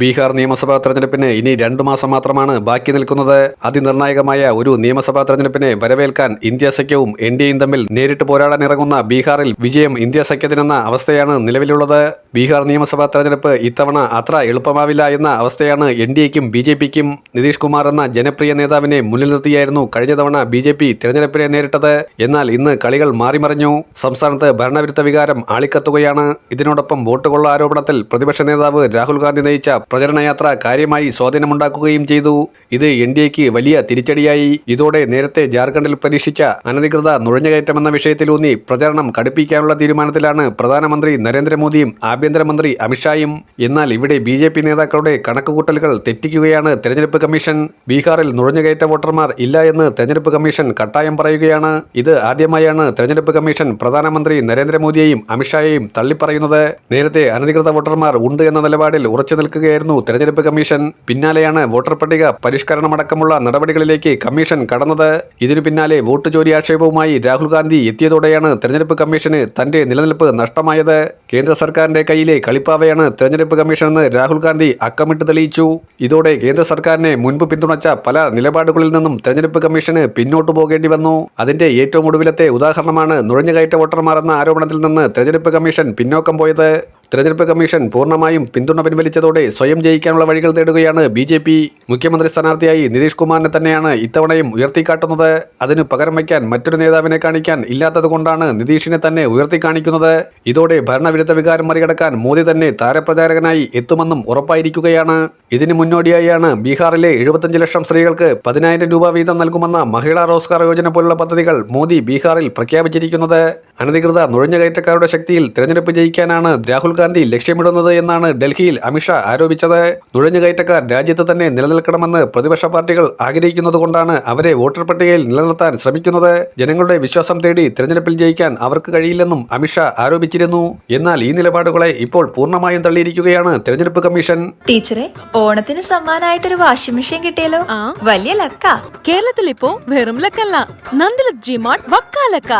ബീഹാർ നിയമസഭാ തെരഞ്ഞെടുപ്പിന് ഇനി രണ്ടു മാസം മാത്രമാണ് ബാക്കി നിൽക്കുന്നത്. അതിനിർണായകമായ ഒരു നിയമസഭാ തെരഞ്ഞെടുപ്പിനെ വരവേൽക്കാൻ ഇന്ത്യ സഖ്യവും എൻ ഡി എയും തമ്മിൽ നേരിട്ട് പോരാടാൻ ഇറങ്ങുന്ന ബീഹാറിൽ വിജയം ഇന്ത്യ സഖ്യത്തിനെന്ന അവസ്ഥയാണ് നിലവിലുള്ളത്. ബീഹാർ നിയമസഭാ തെരഞ്ഞെടുപ്പ് ഇത്തവണ അത്ര എളുപ്പമാവില്ല എന്ന അവസ്ഥയാണ് എൻ ഡി എക്കും ബി ജെ പിക്കും നിതീഷ് കുമാർ എന്ന ജനപ്രിയ നേതാവിനെ മുന്നിൽ നിർത്തിയായിരുന്നു കഴിഞ്ഞ തവണ ബി ജെ പി തെരഞ്ഞെടുപ്പിനെ നേരിട്ടത്. എന്നാൽ ഇന്ന് കളികൾ മാറിമറിഞ്ഞു. സംസ്ഥാനത്ത് ഭരണവിരുദ്ധ വികാരം ആളിക്കത്തുകയാണ്. ഇതിനോടൊപ്പം വോട്ടുകൊള്ള ആരോപണത്തിൽ പ്രതിപക്ഷ നേതാവ് രാഹുൽ ഗാന്ധി നയിച്ച പ്രചരണയാത്ര കാര്യമായി സ്വാധീനമുണ്ടാക്കുകയും ചെയ്തു. ഇത് എൻ ഡി എക്ക് വലിയ തിരിച്ചടിയായി. ഇതോടെ നേരത്തെ ജാർഖണ്ഡിൽ പരീക്ഷിച്ച അനധികൃത നുഴഞ്ഞുകയറ്റമെന്ന വിഷയത്തിലൂന്നി പ്രചരണം കടുപ്പിക്കാനുള്ള തീരുമാനത്തിലാണ് പ്രധാനമന്ത്രി നരേന്ദ്രമോദിയും ആഭ്യന്തരമന്ത്രി അമിത്ഷായും. എന്നാൽ ഇവിടെ ബി ജെ പി നേതാക്കളുടെ കണക്കുകൂട്ടലുകൾ തെറ്റിക്കുകയാണ് തെരഞ്ഞെടുപ്പ് കമ്മീഷൻ. ബീഹാറിൽ നുഴഞ്ഞുകയറ്റ വോട്ടർമാർ ഇല്ല എന്ന് തെരഞ്ഞെടുപ്പ് കമ്മീഷൻ കട്ടായം പറയുകയാണ്. ഇത് ആദ്യമായാണ് തെരഞ്ഞെടുപ്പ് കമ്മീഷൻ പ്രധാനമന്ത്രി നരേന്ദ്രമോദിയെയും അമിത്ഷായെയും തള്ളിപ്പറയുന്നത്. നേരത്തെ അനധികൃത വോട്ടർമാർ ഉണ്ട് എന്ന നിലപാടിൽ ഉറച്ചു നിൽക്കുകയായിരുന്നു തെരഞ്ഞെടുപ്പ് കമ്മീഷൻ പിന്നാലെയാണ് വോട്ടർ പട്ടിക പരിഷ്കരണമടക്കമുള്ള നടപടികളിലേക്ക് കമ്മീഷൻ കടന്നത്. ഇതിനു പിന്നാലെ വോട്ട് ചോരി ആക്ഷേപവുമായി രാഹുൽ ഗാന്ധി എത്തിയതോടെയാണ് തെരഞ്ഞെടുപ്പ് കമ്മീഷന് തന്റെ നിലനിൽപ്പ് നഷ്ടമായത്. കേന്ദ്ര സർക്കാരിന്റെ കയ്യിലെ കളിപ്പാവയാണ് തെരഞ്ഞെടുപ്പ് കമ്മീഷനെന്ന് രാഹുൽ ഗാന്ധി അക്കമിട്ട് തെളിയിച്ചു. ഇതോടെ കേന്ദ്ര സർക്കാരിനെ മുൻപ് പിന്തുണച്ച പല നിലപാടുകളിൽ നിന്നും തെരഞ്ഞെടുപ്പ് കമ്മീഷന് പിന്നോട്ടു പോകേണ്ടി വന്നു. അതിന്റെ ഏറ്റവും ഒടുവിലത്തെ ഉദാഹരണമാണ് നുഴഞ്ഞുകയറ്റ വോട്ടർമാർ എന്ന ആരോപണത്തിൽ നിന്ന് തെരഞ്ഞെടുപ്പ് കമ്മീഷൻ പിന്നോക്കം പോയത്. തെരഞ്ഞെടുപ്പ് കമ്മീഷൻ പൂർണമായും പിന്തുണ പിൻവലിച്ചതോടെ സ്വയം ജയിക്കാനുള്ള വഴികൾ തേടുകയാണ് ബി ജെ പി മുഖ്യമന്ത്രി സ്ഥാനാർത്ഥിയായി നിതീഷ് കുമാറിനെ തന്നെയാണ് ഇത്തവണയും ഉയർത്തിക്കാട്ടുന്നത്. അതിന് പകരം വയ്ക്കാൻ മറ്റൊരു നേതാവിനെ കാണിക്കാൻ ഇല്ലാത്തതുകൊണ്ടാണ് നിതീഷിനെ തന്നെ ഉയർത്തി കാണിക്കുന്നത് ഇതോടെ ഭരണവിരുദ്ധ വികാരം മറികടക്കാൻ മോദി തന്നെ താരപ്രചാരകനായി എത്തുമെന്നും ഉറപ്പായിരിക്കുകയാണ്. ഇതിന് മുന്നോടിയായാണ് ബീഹാറിലെ എഴുപത്തഞ്ച് ലക്ഷം സ്ത്രീകൾക്ക് പതിനായിരം രൂപ വീതം നൽകുമെന്ന മഹിളാ റോസ്കാർ യോജന പോലുള്ള പദ്ധതികൾ മോദി ബീഹാറിൽ പ്രഖ്യാപിച്ചിരിക്കുന്നത്. അനധികൃത നുഴഞ്ഞുകയറ്റക്കാരുടെ ശക്തിയിൽ തെരഞ്ഞെടുപ്പ് ജയിക്കാനാണ് രാഹുൽ ഗാന്ധി ലക്ഷ്യമിടുന്നത് എന്നാണ് ഡൽഹിയിൽ അമിത്ഷാ ആരോപിച്ചത്. നുഴഞ്ഞുകയറ്റക്കാർ രാജ്യത്ത് തന്നെ നിലനിൽക്കണമെന്ന് പ്രതിപക്ഷ പാർട്ടികൾ ആഗ്രഹിക്കുന്നതുകൊണ്ടാണ് അവരെ വോട്ടർ പട്ടികയിൽ നിലനിർത്താൻ ശ്രമിക്കുന്നത്. ജനങ്ങളുടെ വിശ്വാസം തേടി തിരഞ്ഞെടുപ്പിൽ ജയിക്കാൻ അവർക്ക് കഴിയില്ലെന്നും അമിത്ഷാ ആരോപിച്ചിരുന്നു. എന്നാൽ ഈ നിലപാടുകളെ ഇപ്പോൾ പൂർണമായും തള്ളിയിരിക്കുകയാണ് തിരഞ്ഞെടുപ്പ് കമ്മീഷൻ. ടീച്ചറെ ഓണത്തിന് സമ്മാനമായിട്ടൊരു വാഷിംഗ് മെഷീൻ കിട്ടിയല്ലോ. ആ. വലിയ ലക്ക. കേരളത്തിൽ ഇപ്പോ വെറും ലക്കല്ല. നന്ദിലത് ജിമാർട്ട് വക്കാലക്ക.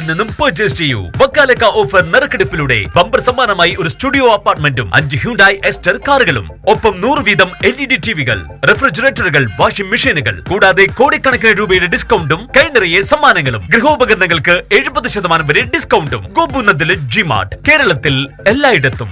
നിന്നും പർച്ചേസ് ചെയ്യൂ. വക്കാലക്ക ഓഫർ നറുക്കെടുപ്പിലൂടെ. ബമ്പർ സമ്മാനമായി ഒരു സ്റ്റുഡിയോ അപ്പാർട്ട്മെന്റും അഞ്ച് ഹ്യൂണ്ടായി എസ്റ്റർ കാറുകളും. ഒപ്പം നൂറ് വീതം എൽ ഇ ഡി ടിവികൾ റെഫ്രിജറേറ്ററുകൾ വാഷിംഗ് മെഷീനുകൾ. കൂടാതെ കോടിക്കണക്കിന് രൂപയുടെ ഡിസ്കൗണ്ടും കൈനിറയെ സമ്മാനങ്ങളും. ഗൃഹോപകരണങ്ങൾക്ക് എഴുപത് ശതമാനം വരെ ഡിസ്കൗണ്ടും. ഗോപുന്നതിലെ ജിമാർട്ട് കേരളത്തിൽ എല്ലായിടത്തും.